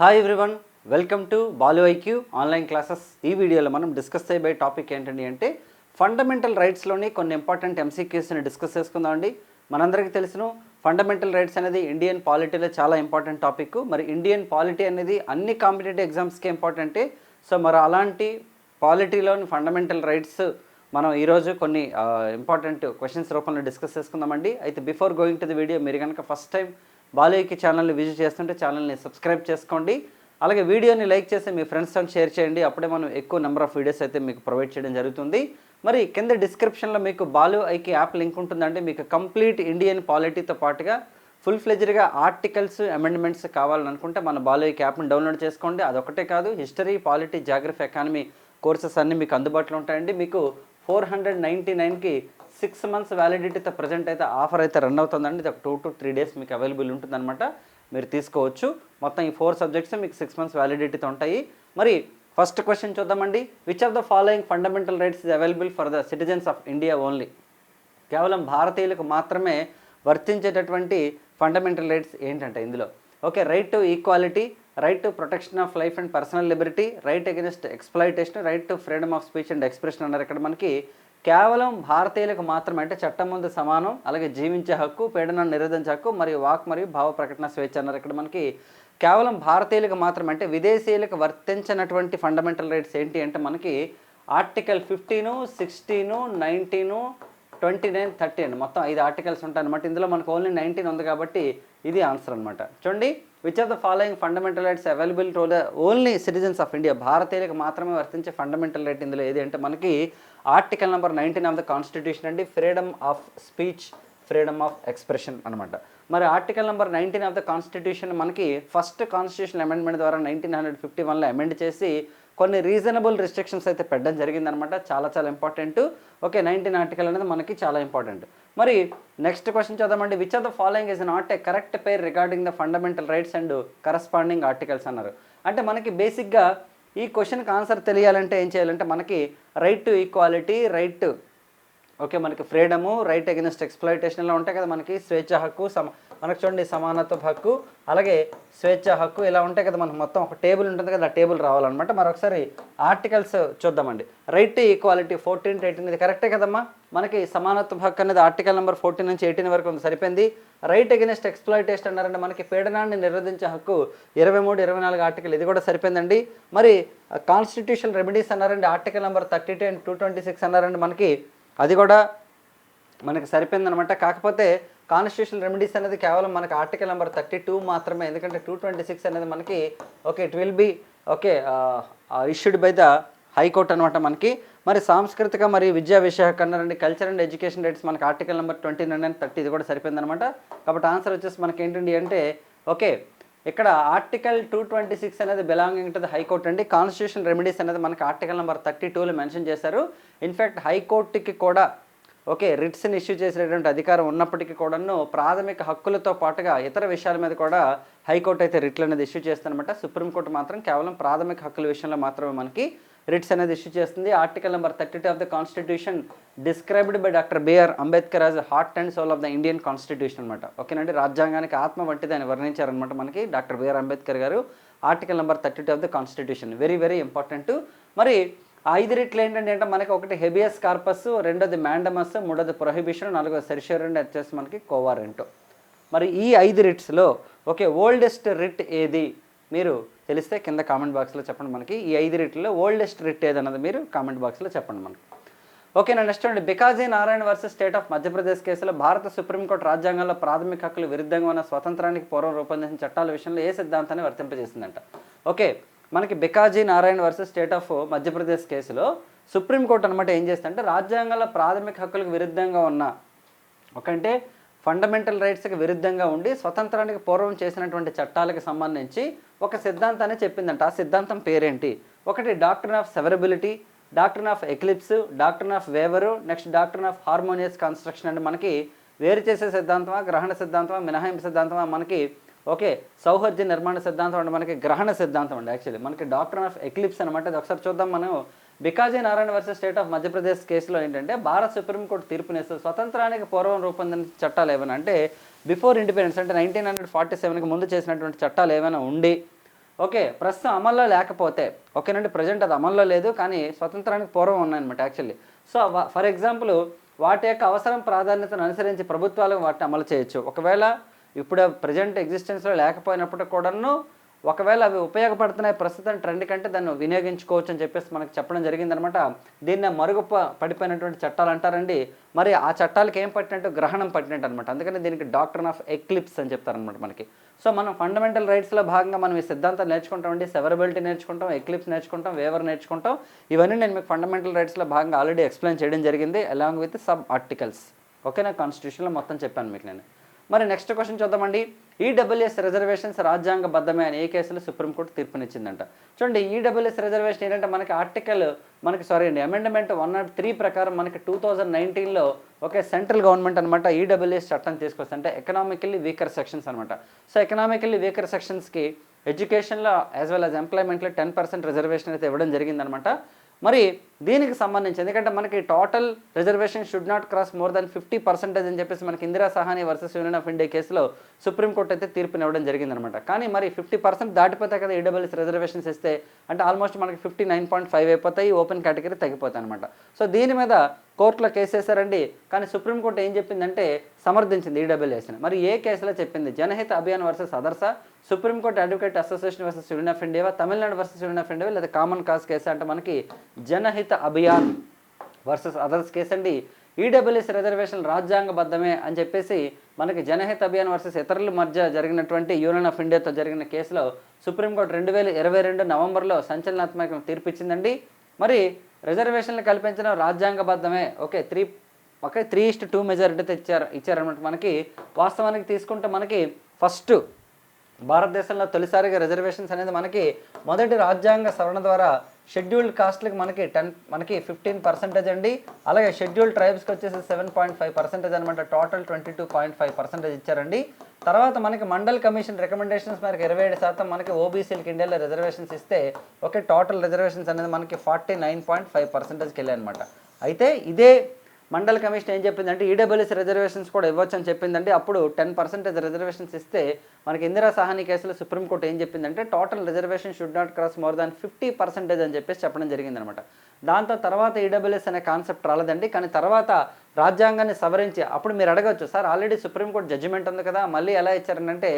Hi everyone welcome to Balu IQ online classes ఈ వీడియోలో మనం డిస్కస్ చేయబోయే టాపిక్ ఏంటండి అంటే ఫండమెంటల్ రైట్స్లోని కొన్ని ఇంపార్టెంట్ ఎంసీక్యూస్ని డిస్కస్ చేసుకుందామండి మనందరికీ తెలుసును ఫండమెంటల్ రైట్స్ అనేది ఇండియన్ పాలిటీలో చాలా ఇంపార్టెంట్ టాపిక్ మరి ఇండియన్ పాలిటీ అనేది అన్ని కాంపిటేటివ్ ఎగ్జామ్స్కి ఇంపార్టెంటే సో మరి అలాంటి పాలిటీలోని ఫండమెంటల్ రైట్స్ మనం ఈరోజు కొన్ని ఇంపార్టెంట్ క్వశ్చన్స్ రూపంలో డిస్కస్ చేసుకుందామండి అయితే before going to the video మీరు కనుక ఫస్ట్ టైం బాలయ్యకి ఛానల్ని విజిట్ చేస్తుంటే ఛానల్ని సబ్స్క్రైబ్ చేసుకోండి. అలాగే వీడియోని లైక్ చేసి మీ ఫ్రెండ్స్తో షేర్ చేయండి. అప్పుడే మనం ఎక్కువ నెంబర్ ఆఫ్ వీడియోస్ అయితే మీకు ప్రొవైడ్ చేయడం జరుగుతుంది. మరి కింద డిస్క్రిప్షన్లో మీకు బాలు ఐకి యాప్ లింక్ ఉంటుందండి. మీకు కంప్లీట్ ఇండియన్ పాలిటీతో పాటుగా ఫుల్ ఫ్లెజ్డ్గా ఆర్టికల్స్ అమెండ్మెంట్స్ కావాలనుకుంటే మన బాలు ఐకి యాప్ని డౌన్లోడ్ చేసుకోండి. అదొకటే కాదు history polity geography economy courses అన్నీ మీకు అందుబాటులో ఉంటాయండి. మీకు ఫోర్ హండ్రెడ్ నైంటీ నైన్కి సిక్స్ మంత్స్ వ్యాలిడిటీతో ప్రజెంట్ అయితే ఆఫర్ అయితే రన్ అవుతుందండి. ఇది ఒక టూ టు త్రీ డేస్ మీకు అవైలబుల్ ఉంటుందన్నమాట. మీరు తీసుకోవచ్చు. మొత్తం ఈ ఫోర్ సబ్జెక్ట్స్ మీకు సిక్స్ మంత్స్ వ్యాలిడిటీతో ఉంటాయి. మరి ఫస్ట్ క్వశ్చన్ చూద్దామండి. Which of the following fundamental rights is available for the citizens of India only కేవలం భారతీయులకు మాత్రమే వర్తించేటటువంటి ఫండమెంటల్ రైట్స్ ఏంటంటే ఇందులో. Okay right to equality right to protection of life and personal liberty right against exploitation right to freedom of speech and expression అన్నారు ఇక్కడ మనకి. కేవలం భారతీయులకు మాత్రమే అంటే చట్టం ముందు సమానం అలాగే జీవించే హక్కు పీడనాన్ని నిరోధించే హక్కు మరియు వాక్ మరియు భావ ప్రకటన స్వేచ్ఛ అన్నారు ఇక్కడ మనకి. కేవలం భారతీయులకు మాత్రమే అంటే విదేశీయులకు వర్తించినటువంటి ఫండమెంటల్ రైట్స్ ఏంటి అంటే మనకి article fifteen sixteen nineteen twenty nine thirty అండి మొత్తం ఐదు ఆర్టికల్స్ ఉంటాయి అనమాట ఇందులో మనకు ఓన్లీ నైన్టీన్ ఉంది కాబట్టి ఇది ఆన్సర్ అనమాట చూడండి. Which of the following fundamental rights available to the only citizens of India భారతీయులకు మాత్రమే వర్తించే ఫండమెంటల్ రైట్ ఇందులో ఏది అంటే మనకి article number nineteen of the constitution అండి freedom of speech freedom of expression అనమాట మరి article number nineteen of the constitution మనకి ఫస్ట్ కాన్స్టిట్యూషన్ అమెండ్మెంట్ ద్వారా నైన్టీన్ హండ్రెడ్ ఫిఫ్టీ వన్లో అమెండ్ చేసి కొన్ని రీజనబుల్ రిస్ట్రిక్షన్స్ అయితే పెట్టడం జరిగిందనమాట చాలా చాలా ఇంపార్టెంట్ ఓకే నైన్టీన్ ఆర్టికల్ అనేది మనకి చాలా ఇంపార్టెంట్ మరి నెక్స్ట్ క్వశ్చన్ చూద్దామండి which are the following is not a correct pair regarding the fundamental rights and corresponding articles అన్నారు. అంటే మనకి బేసిక్గా ఈ క్వశ్చన్కి ఆన్సర్ తెలియాలంటే ఏం చేయాలంటే మనకి right to equality right okay మనకి ఫ్రీడము రైట్ అగెన్స్ట్ ఎక్స్ప్లాయిటేషన్ ఇలా ఉంటాయి కదా మనకి స్వేచ్ఛ హక్కు సమ మనకు చూడండి సమానత్వ హక్కు అలాగే స్వేచ్ఛ హక్కు ఇలా ఉంటాయి కదా మనకు మొత్తం ఒక టేబుల్ ఉంటుంది కదా ఆ టేబుల్ రావాలన్నమాట. మరొకసారి ఆర్టికల్స్ చూద్దామండి. Right to equality fourteen to eighteen ఇది కరెక్టే కదమ్మా? మనకి సమానత్వ హక్కు అనేది ఆర్టికల్ నెంబర్ ఫోర్టీన్ నుంచి ఎయిటీన్ వరకు ఉంది సరిపోయింది. రైట్ అగెన్స్ట్ ఎక్స్ప్లాయిటేషన్ అన్నారంటే మనకి పీడనాన్ని నిరోధించే హక్కు ఇరవై మూడు ఇరవై నాలుగు ఆర్టికల్ ఇది కూడా సరిపోయిందండి. మరి కాన్స్టిట్యూషన్ రెమెడీస్ అన్నారండి article number thirty two and two twenty six అన్నారండి మనకి అది కూడా మనకి సరిపోయిందనమాట కాకపోతే కాన్స్టిట్యూషన్ రెమెడీస్ అనేది కేవలం మనకి ఆర్టికల్ నెంబర్ థర్టీ టూ మాత్రమే. ఎందుకంటే టూ ట్వంటీ సిక్స్ అనేది మనకి okay it will be okay issued by the high court అనమాట మనకి. మరి సాంస్కృతిక మరియు విద్యా విషయక అన్నారండి కల్చర్ అండ్ ఎడ్యుకేషన్ రేట్స్ మనకి article number twenty nine and thirty ఇది కూడా సరిపోయిందనమాట కాబట్టి ఆన్సర్ వచ్చేసి మనకి ఏంటండి అంటే ఓకే ఇక్కడ ఆర్టికల్ టూ ట్వంటీ సిక్స్ అనేది belonging to the high court అండి. కాన్స్టిట్యూషన్ రెమెడీస్ అనేది మనకి ఆర్టికల్ నెంబర్ థర్టీ టూలో మెన్షన్ చేశారు. ఇన్ఫ్యాక్ట్ హైకోర్టుకి కూడా ఓకే రిట్స్ని ఇష్యూ చేసేటువంటి అధికారం ఉన్నప్పటికీ కూడాను ప్రాథమిక హక్కులతో పాటుగా ఇతర విషయాల మీద కూడా హైకోర్టు అయితే రిట్లు అనేది ఇష్యూ చేస్తుందన్నమాట. సుప్రీంకోర్టు మాత్రం కేవలం ప్రాథమిక హక్కుల విషయంలో మాత్రమే మనకి రిట్స్ అనేది ఇష్యూ చేస్తుంది. Article number thirty two of the constitution described by doctor B R Ambedkar as heart and soul of the Indian constitution అనమాట ఓకేనండి రాజ్యాంగానికి ఆత్మ వంటిది అని వర్ణించారనమాట మనకి doctor BR Ambedkar garu. Article number thirty two of the constitution very very important మరి ఐదు రిట్లు ఏంటంటే అంటే మనకి ఒకటి హెబియస్ కార్పస్ రెండోది మ్యాండమస్ మూడోది ప్రొహిబిషన్ నాలుగోది సెరిషియర్ వచ్చేసి మనకి కోవారెంటో మరి ఈ ఐదు రిట్స్లో ఓకే ఓల్డెస్ట్ రిట్ ఏది? మీరు తెలిస్తే కింద కామెంట్ బాక్స్లో చెప్పండి మనకి. ఈ ఐదు రిట్లో ఓల్డెస్ట్ రిట్ ఏదన్నది మీరు కామెంట్ బాక్స్లో చెప్పండి మనకి. ఓకేనా నెక్స్ట్ అండి Bhikaji Narayan versus state of Madhya Pradesh కేసులో భారత సుప్రీంకోర్టు రాజ్యాంగంలో ప్రాథమిక హక్కులు విరుద్ధంగా ఉన్న స్వతంత్రానికి పూర్వం రూపొందించిన చట్టాల విషయంలో ఏ సిద్ధాంతాన్ని వర్తింపజేసిందంట? ఓకే మనకి Bhikaji Narayan versus state of Madhya Pradesh కేసులో సుప్రీంకోర్టు అనమాట ఏం చేస్తుందంటే రాజ్యాంగంలో ప్రాథమిక హక్కులకు విరుద్ధంగా ఉన్న ఒకంటే ఫండమెంటల్ రైట్స్కి విరుద్ధంగా ఉండి స్వతంత్రానికి పూర్వం చేసినటువంటి చట్టాలకు సంబంధించి ఒక సిద్ధాంతాన్ని చెప్పిందంట. ఆ సిద్ధాంతం పేరేంటి? ఒకటి doctrine of severability doctrine of eclipse doctrine of waiver next doctrine of harmonious construction అంటే మనకి వేరు చేసే సిద్ధాంతమా గ్రహణ సిద్ధాంతమా మినహాయింపు సిద్ధాంతమా మనకి ఓకే సౌహర్ద్య నిర్మాణ సిద్ధాంతం అంటే మనకి గ్రహణ సిద్ధాంతం అండి యాక్చువల్లీ మనకి డాక్టర్ ఆఫ్ ఎక్లిప్స్ అనమాట అది ఒకసారి చూద్దాం మనం. Bhikaji Narayan versus state of Madhya Pradesh కేసులో ఏంటంటే భారత సుప్రీంకోర్టు తీర్పునిస్తూ స్వతంత్రానికి పూర్వం రూపొందించిన చట్టాలు ఏమైనా అంటే బిఫోర్ ఇండిపెండెన్స్ అంటే నైన్టీన్ హండ్రెడ్ ఫార్టీ సెవెన్కి ముందు చేసినటువంటి చట్టాలు ఏమైనా ఉండి ఓకే ప్రస్తుతం అమల్లో లేకపోతే ఓకేనండి ప్రజెంట్ అది అమల్లో లేదు కానీ స్వతంత్రానికి పూర్వం ఉన్నాయన్నమాట యాక్చువల్లీ సో ఫర్ ఎగ్జాంపుల్ వాటి యొక్క అవసరం ప్రాధాన్యతను అనుసరించి ప్రభుత్వాలు వాటిని అమలు చేయొచ్చు. ఒకవేళ ఇప్పుడు ప్రజెంట్ ఎగ్జిస్టెన్స్లో లేకపోయినప్పుడు కూడాను ఒకవేళ అవి ఉపయోగపడుతున్నాయి ప్రస్తుతం ట్రెండ్ కంటే దాన్ని వినియోగించుకోవచ్చు అని చెప్పేసి మనకు చెప్పడం జరిగిందనమాట. దీన్ని మరుగు పడిపోయినటువంటి చట్టాలు అంటారండి. మరి ఆ చట్టాలకి ఏం పట్టినట్టు? గ్రహణం పట్టినట్టు అనమాట అందుకని దీనికి డాక్టర్ ఆఫ్ ఎక్లిప్స్ అని చెప్తారనమాట మనకి. సో మనం ఫండమెంటల్ రైట్స్లో భాగంగా మనం ఈ సిద్ధాంతం నేర్చుకుంటామండి. సెవరబిలిటీ నేర్చుకుంటాం ఎక్లిప్స్ నేర్చుకుంటాం వేవర్ నేర్చుకుంటాం. ఇవన్నీ నేను మీకు ఫండమెంటల్ రైట్స్లో భాగంగా ఆల్రెడీ ఎక్స్ప్లెయిన్ చేయడం జరిగింది అలాంగ్ విత్ సబ్ ఆర్టికల్స్. ఓకేనా? కాన్స్టిట్యూషన్లో మొత్తం చెప్పాను మీకు నేను. మరి నెక్స్ట్ క్వశ్చన్ చూద్దామండి. ఈడబ్ల్యూఎస్ రిజర్వేషన్స్ రాజ్యాంగబద్ధమే అని ఏ కేసులో సుప్రీంకోర్టు తీర్పునిచ్చిందంట. చూడండి ఈడబ్ల్యూఎస్ రిజర్వేషన్ ఏంటంటే మనకి ఆర్టికల్ మనకి సారీ అండి అమెండ్మెంట్ వన్ నాట్ త్రీ ప్రకారం మనకి టూ థౌజండ్ నైన్టీన్లో ఒకే సెంట్రల్ గవర్నమెంట్ అనమాట ఈడబ్ల్యూఎస్ చట్టం తీసుకొస్తుంది అంటే ఎకనామికల్లీ వీకర్ సెక్షన్స్ అనమాట సో ఎకనామికల్లీ వీకర్ సెక్షన్స్కి ఎడ్యుకేషన్లో యాజ్ వెల్ యాజ్ ఎంప్లాయ్మెంట్లో టెన్ పర్సెంట్ రిజర్వేషన్ అయితే ఇవ్వడం జరిగిందనమాట మరి దీనికి సంబంధించి ఎందుకంటే మనకి total reservation should not cross more than fifty percentage అని చెప్పేసి మనకి Indira Sawhney versus union of India కేసులో సుప్రీంకోర్టు అయితే తీర్పుని ఇవ్వడం జరిగిందనమాట. కానీ మరి ఫిఫ్టీ పర్సెంట్ దాటిపోతే కదా ఈడబ్ల్యూఎస్ రిజర్వేషన్స్ ఇస్తే అంటే ఆల్మోస్ట్ మనకి ఫిఫ్టీ నైన్ పాయింట్ ఫైవ్ అయిపోతాయి ఓపెన్ కేటగిరీ తగ్గిపోతాయి అనమాట. సో దీని మీద కోర్టులో కేసేశారండి కానీ సుప్రీంకోర్టు ఏం చెప్పిందంటే సమర్థించింది ఈడబ్ల్యూఎస్ని. మరి ఏ కేసులో చెప్పింది? Janhit Abhiyan versus others? Supreme court advocate association versus union of India Tamil Nadu versus union of India లేదా కామన్ కాస్ కేసు అంటే మనకి Janhit Abhiyan versus others case అండి ఈడబ్ల్యూఎస్ రిజర్వేషన్ రాజ్యాంగబద్ధమే అని చెప్పేసి మనకి జనహిత అభియాన్ వర్సెస్ ఇతరుల మధ్య జరిగినటువంటి యూనియన్ ఆఫ్ ఇండియాతో జరిగిన కేసులో సుప్రీంకోర్టు రెండు వేల ఇరవై రెండు నవంబర్లో సంచలనాత్మక తీర్పిచ్చిందండి. మరి రిజర్వేషన్లు కల్పించడం రాజ్యాంగబద్ధమే. Okay three okay three is to two majority ఇచ్చారు ఇచ్చారనమాట మనకి. వాస్తవానికి తీసుకుంటే మనకి ఫస్ట్ భారతదేశంలో తొలిసారిగా రిజర్వేషన్స్ అనేది మనకి మొదటి రాజ్యాంగ సవరణ ద్వారా షెడ్యూల్డ్ కాస్ట్లకి మనకి టెన్ మనకి ఫిఫ్టీన్ పర్సెంటేజ్ అండి. అలాగే షెడ్యూల్డ్ ట్రైబ్స్కి వచ్చేసి సెవెన్ పాయింట్ ఫైవ్ పర్సెంటేజ్ అనమాట total twenty two point five percentage ఇచ్చారండి. తర్వాత మనకి మండల్ కమిషన్ రికమెండేషన్స్ మేరకు ఇరవై ఏడు శాతం మనకి ఓబీసీలకి ఇండియాలో రిజర్వేషన్స్ ఇస్తే ఓకే టోటల్ రిజర్వేషన్స్ అనేది మనకి ఫార్టీ నైన్ పాయింట్ ఫైవ్ పర్సెంటేజ్కి వెళ్ళాయి అనమాట అయితే ఇదే మండల కమిషన్ ఏం చెప్పిందంటే ఈడబ్ల్యూఎస్ రిజర్వేషన్స్ కూడా ఇవ్వచ్చు అని చెప్పిందంటే అప్పుడు టెన్ పర్సెంటేజ్ రిజర్వేషన్స్ ఇస్తే మనకి ఇందిరా సహాని కేసులో సుప్రీంకోర్టు ఏం చెప్పిందంటే total reservation should not cross more than fifty percentage అని చెప్పేసి చెప్పడం జరిగిందనమాట. దాంతో తర్వాత ఈడబ్ల్యూఎస్ అనే కాన్సెప్ట్ రాలేదండి. కానీ తర్వాత రాజ్యాంగాన్ని సవరించి అప్పుడు మీరు అడగచ్చు సార్ ఆల్రెడీ సుప్రీంకోర్టు జడ్జిమెంట్ ఉంది కదా మళ్ళీ ఎలా ఇచ్చారనంటే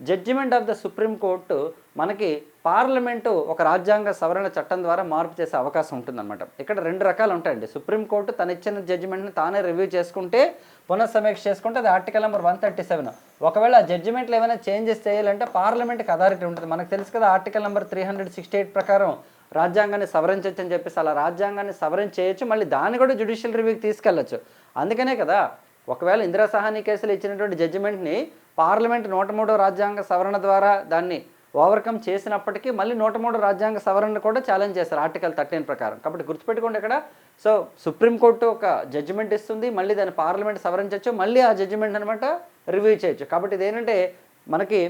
judgement of the supreme court మనకి పార్లమెంటు ఒక రాజ్యాంగ సవరణ చట్టం ద్వారా మార్పు చేసే అవకాశం ఉంటుందన్నమాట. ఇక్కడ రెండు రకాలు ఉంటాయండి. సుప్రీంకోర్టు తన ఇచ్చిన జడ్జిమెంట్ని తానే రివ్యూ చేసుకుంటే పునఃసమీక్ష చేసుకుంటే అది article number one thirty seven. ఒకవేళ ఆ జడ్జిమెంట్లో ఏమైనా చేంజెస్ చేయాలంటే పార్లమెంట్కి అథారిటీ ఉంటుంది. మనకు తెలుసు కదా article number three hundred sixty eight ప్రకారం రాజ్యాంగాన్ని సవరించవచ్చు అని చెప్పేసి అలా రాజ్యాంగాన్ని సవరించేయచ్చు మళ్ళీ దాన్ని కూడా జ్యుడిషియల్ రివ్యూకి తీసుకెళ్ళచ్చు. అందుకనే కదా ఒకవేళ ఇందిరా సహాని కేసులు ఇచ్చినటువంటి జడ్జిమెంట్ని పార్లమెంట్ నూట మూడో రాజ్యాంగ సవరణ ద్వారా దాన్ని ఓవర్కమ్ చేసినప్పటికీ మళ్ళీ నూట మూడు రాజ్యాంగ సవరణ కూడా ఛాలెంజ్ చేశారు ఆర్టికల్ థర్టీన్ ప్రకారం. కాబట్టి గుర్తుపెట్టుకోండి ఇక్కడ. సో సుప్రీంకోర్టు ఒక జడ్జిమెంట్ ఇస్తుంది మళ్ళీ దాన్ని పార్లమెంట్ సవరించవచ్చు మళ్ళీ ఆ జడ్జిమెంట్ అనమాట రివ్యూ చేయొచ్చు. కాబట్టి ఇదేంటంటే మనకి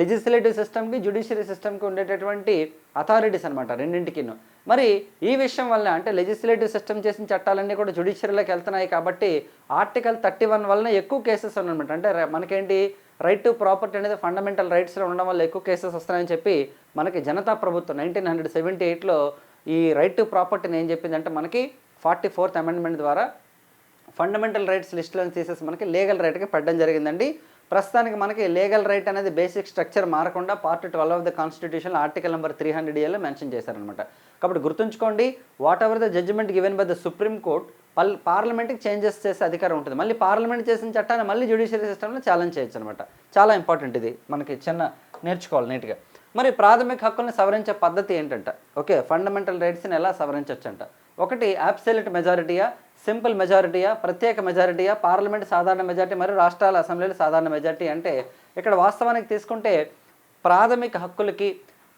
లెజిస్లేటివ్ సిస్టమ్కి జ్యుడిషియరీ సిస్టమ్కి ఉండేటటువంటి అథారిటీస్ అనమాట రెండింటికిను. మరి ఈ విషయం వల్ల అంటే లెజిస్లేటివ్ సిస్టమ్ చేసిన చట్టాలన్నీ కూడా జ్యుడిషియరీలోకి వెళ్తున్నాయి కాబట్టి ఆర్టికల్ థర్టీ వన్ వలన ఎక్కువ కేసెస్ ఉన్నమాట అంటే మనకేంటి? రైట్ టు ప్రాపర్టీ అనేది ఫండమెంటల్ రైట్స్లో ఉండడం వల్ల ఎక్కువ కేసెస్ వస్తున్నాయని చెప్పి మనకి జనతా ప్రభుత్వం నైన్టీన్ హండ్రెడ్ సెవెంటీ ఎయిట్లో ఈ రైట్ టు ప్రాపర్టీని ఏం చెప్పిందంటే మనకి ఫార్టీ ఫోర్త్ అమెండ్మెంట్ ద్వారా ఫండమెంటల్ రైట్స్ లిస్టులను తీసేసి మనకి లీగల్ రైట్కి పెట్టడం జరిగిందండి. ప్రస్తుతానికి మనకి లీగల్ రైట్ అనేది బేసిక్ స్ట్రక్చర్ మారకుండా part twelve of the constitution article number three hundred ఏలో మెన్షన్ చేశారనమాట కాబట్టి గుర్తుంచుకోండి whatever the judgement given by the supreme court పల్ పార్లమెంట్కి చేంజెస్ చేసే అధికారం ఉంటుంది. మళ్ళీ పార్లమెంట్ చేసిన చట్టాన్ని మళ్ళీ జ్యుడిషియరీ సిస్టంలో ఛాలెంజ్ చేయొచ్చు అనమాట చాలా ఇంపార్టెంట్ ఇది. మనకి చిన్న నేర్చుకోవాలి నీట్గా. మరి ప్రాథమిక హక్కుల్ని సవరించే పద్ధతి ఏంటంట? ఓకే ఫండమెంటల్ రైట్స్ని ఎలా సవరించవచ్చు అంట ఒకటి అబ్సల్యూట్ మెజారిటీయా సింపుల్ మెజారిటీయా ప్రత్యేక మెజారిటీయా పార్లమెంట్ సాధారణ మెజారిటీ మరియు రాష్ట్రాల అసెంబ్లీలు సాధారణ మెజారిటీ అంటే ఇక్కడ వాస్తవానికి తీసుకుంటే ప్రాథమిక హక్కులకి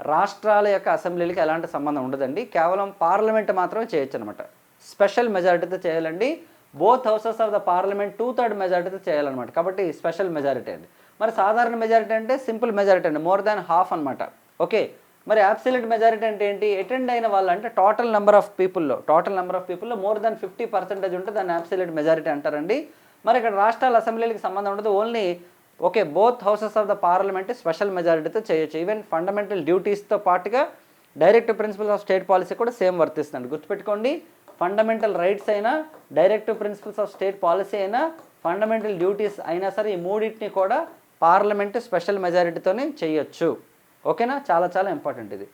రాష్ట్రాల యొక్క అసెంబ్లీలకి ఎలాంటి సంబంధం ఉండదండి. కేవలం పార్లమెంట్ మాత్రమే చేయొచ్చు అనమాట స్పెషల్ మెజారిటీతో చేయాలండి. Both houses of the parliament two third మెజారిటీతో చేయాలన్నమాట. కాబట్టి స్పెషల్ మెజారిటీ అండి. మరి సాధారణ మెజారిటీ అంటే సింపుల్ మెజారిటీ అండి. మోర్ దాన్ హాఫ్ అనమాట ఓకే? మరి అబ్సల్యూట్ మెజారిటీ అంటే ఏంటి? అటెండ్ అయిన వాళ్ళు అంటే టోటల్ నెంబర్ ఆఫ్ పీపుల్లో టోటల్ నెంబర్ ఆఫ్ పీపుల్లో మోర్ దాన్ ఫిఫ్టీ పర్సెంటేజ్ ఉంటే దాన్ని అబ్సల్యూట్ మెజారిటీ అంటారండి. మరి ఇక్కడ రాష్ట్రాల అసెంబ్లీలకు సంబంధం ఉండదు. Only okay both houses of the parliament special మెజారిటీతో చేయొచ్చు. ఈవెన్ ఫండమెంటల్ డ్యూటీస్తో పాటుగా direct principles of state policy కూడా సేమ్ వర్తిస్తుంది గుర్తుపెట్టుకోండి. ఫండమెంటల్ రైట్స్ అయినా direct principles of state policy అయినా ఫండమెంటల్ డ్యూటీస్ అయినా సరే ఈ మూడింటిని కూడా పార్లమెంట్ స్పెషల్ మెజారిటీతోనే చేయొచ్చు. ఓకేనా చాలా చాలా ఇంపార్టెంట్ ఇది.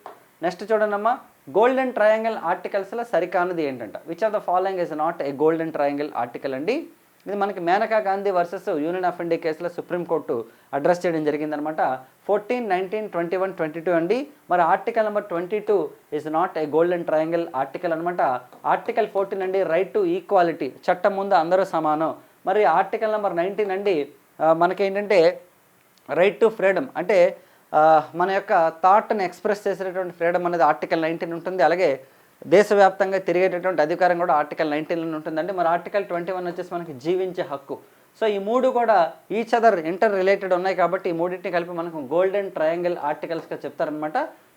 నెక్స్ట్ చూడండమ్మా. గోల్డెన్ ట్రయాంగిల్ ఆర్టికల్స్లో సరికానది ఏంటంట? Which of the following is not a golden triangle article అండి? ఇది మనకి Maneka Gandhi versus union of India కేసులో సుప్రీంకోర్టు అడ్రస్ చేయడం జరిగిందనమాట fourteen nineteen twenty one twenty two అండి. మరి article number twenty two is not a golden triangle article అనమాట article fourteen అండి రైట్ టు ఈక్వాలిటీ చట్టం ముందు అందరూ సమానం. మరి ఆర్టికల్ నెంబర్ నైన్టీన్ అండి మనకేంటంటే రైట్ టు ఫ్రీడమ్ అంటే మన యొక్క థాట్ని ఎక్స్ప్రెస్ చేసేటటువంటి ఫ్రీడమ్ అనేది ఆర్టికల్ నైన్టీన్ ఉంటుంది. అలాగే దేశవ్యాప్తంగా తిరిగేటటువంటి అధికారం కూడా ఆర్టికల్ నైన్టీన్లో ఉంటుందండి. మరి ఆర్టికల్ ట్వంటీ వన్ వచ్చేసి మనకి జీవించే హక్కు. సో ఈ మూడు కూడా ఈచ్ అదర్ ఇంటర్ రిలేటెడ్ ఉన్నాయి కాబట్టి ఈ మూడింటిని కలిపి మనకు గోల్డెన్ ట్రయాంగిల్ ఆర్టికల్స్గా చెప్తారనమాట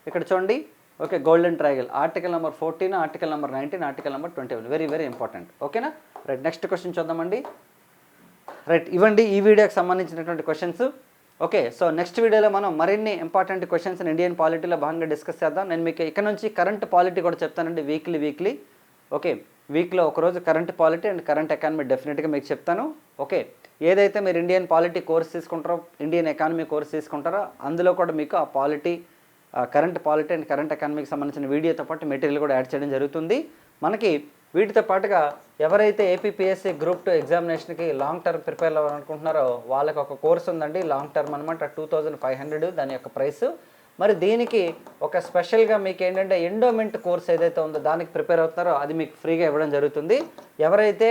ఇక్కడ చూడండి. Okay golden triangle article number fourteen article number nineteen article number twenty one very very important ఓకేనా రైట్ నెక్స్ట్ క్వశ్చన్ చూద్దామండి. రైట్ ఇవ్వండి ఈ వీడియోకి సంబంధించినటువంటి క్వశ్చన్స్ ఓకే సో నెక్స్ట్ వీడియోలో మనం మరిన్ని ఇంపార్టెంట్ క్వశ్చన్స్ ఇండియన్ పాలిటీలో భాగంగా డిస్కస్ చేద్దాం. నేను మీకు ఇక్కడ నుంచి కరెంట్ పాలిటీ కూడా చెప్తానండి వీక్లీ వీక్లీ ఓకే వీక్లో ఒకరోజు current polity and current economy డెఫినెట్గా మీకు చెప్తాను. ఓకే ఏదైతే మీరు ఇండియన్ పాలిటీ కోర్స్ తీసుకుంటారో ఇండియన్ ఎకానమీ కోర్స్ తీసుకుంటారో అందులో కూడా మీకు ఆ polity current polity and current ఎకానమీకి సంబంధించిన వీడియోతో పాటు మెటీరియల్ కూడా యాడ్ చేయడం జరుగుతుంది. మనకి వీటితో పాటుగా ఎవరైతే ఏపీపీఎస్సీ గ్రూప్ టూ ఎగ్జామినేషన్కి లాంగ్ టర్మ్ ప్రిపేర్ అవ్వాలనుకుంటున్నారో వాళ్ళకి ఒక కోర్స్ ఉందండి లాంగ్ టర్మ్ అనమాట టూ థౌజండ్ ఫైవ్ హండ్రెడ్ దాని యొక్క ప్రైస్. మరి దీనికి ఒక స్పెషల్గా మీకు ఏంటంటే ఎండోమెంట్ కోర్స్ ఏదైతే ఉందో దానికి ప్రిపేర్ అవుతున్నారో అది మీకు ఫ్రీగా ఇవ్వడం జరుగుతుంది. ఎవరైతే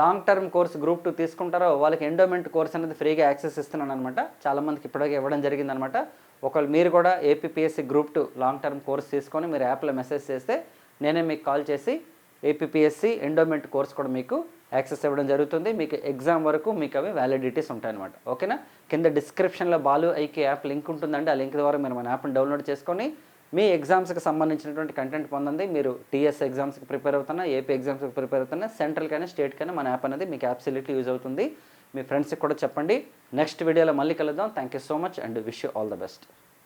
long term course group two తీసుకుంటారో వాళ్ళకి ఎండోమెంట్ కోర్స్ అనేది ఫ్రీగా యాక్సెస్ ఇస్తున్నాను అనమాట చాలామందికి ఇప్పటికే ఇవ్వడం జరిగిందనమాట ఒకవేళ మీరు కూడా APPSC group two long term course తీసుకొని మీరు యాప్లో మెసేజ్ చేస్తే నేనే మీకు కాల్ చేసి ఏపీఎస్సి ఎండోమెంట్ కోర్స్ కూడా మీకు యాక్సెస్ ఇవ్వడం జరుగుతుంది. మీకు ఎగ్జామ్ వరకు మీకు అవి వ్యాలిడిటీస్ ఉంటాయన్నమాట. ఓకేనా? కింద డిస్క్రిప్షన్లో బాలు ఐకే యాప్ లింక్ ఉంటుందండి. ఆ లింక్ ద్వారా మీరు మన యాప్ని డౌన్లోడ్ చేసుకొని మీ ఎగ్జామ్స్కి సంబంధించినటువంటి కంటెంట్ పొందండి. మీరు టీఎస్ ఎగ్జామ్స్కి ప్రిపేర్ అవుతున్నా ఏపీ ఎగ్జామ్స్కి ప్రిపేర్ అవుతున్నా సెంట్రల్ కానీ స్టేట్ కానీ మన యాప్ అనేది మీకు అబ్సల్యూట్లీ యూజ్ అవుతుంది. మీ ఫ్రెండ్స్కి కూడా చెప్పండి. నెక్స్ట్ వీడియోలో మళ్ళీ కలుద్దాం. Thank you so much and wish you all the best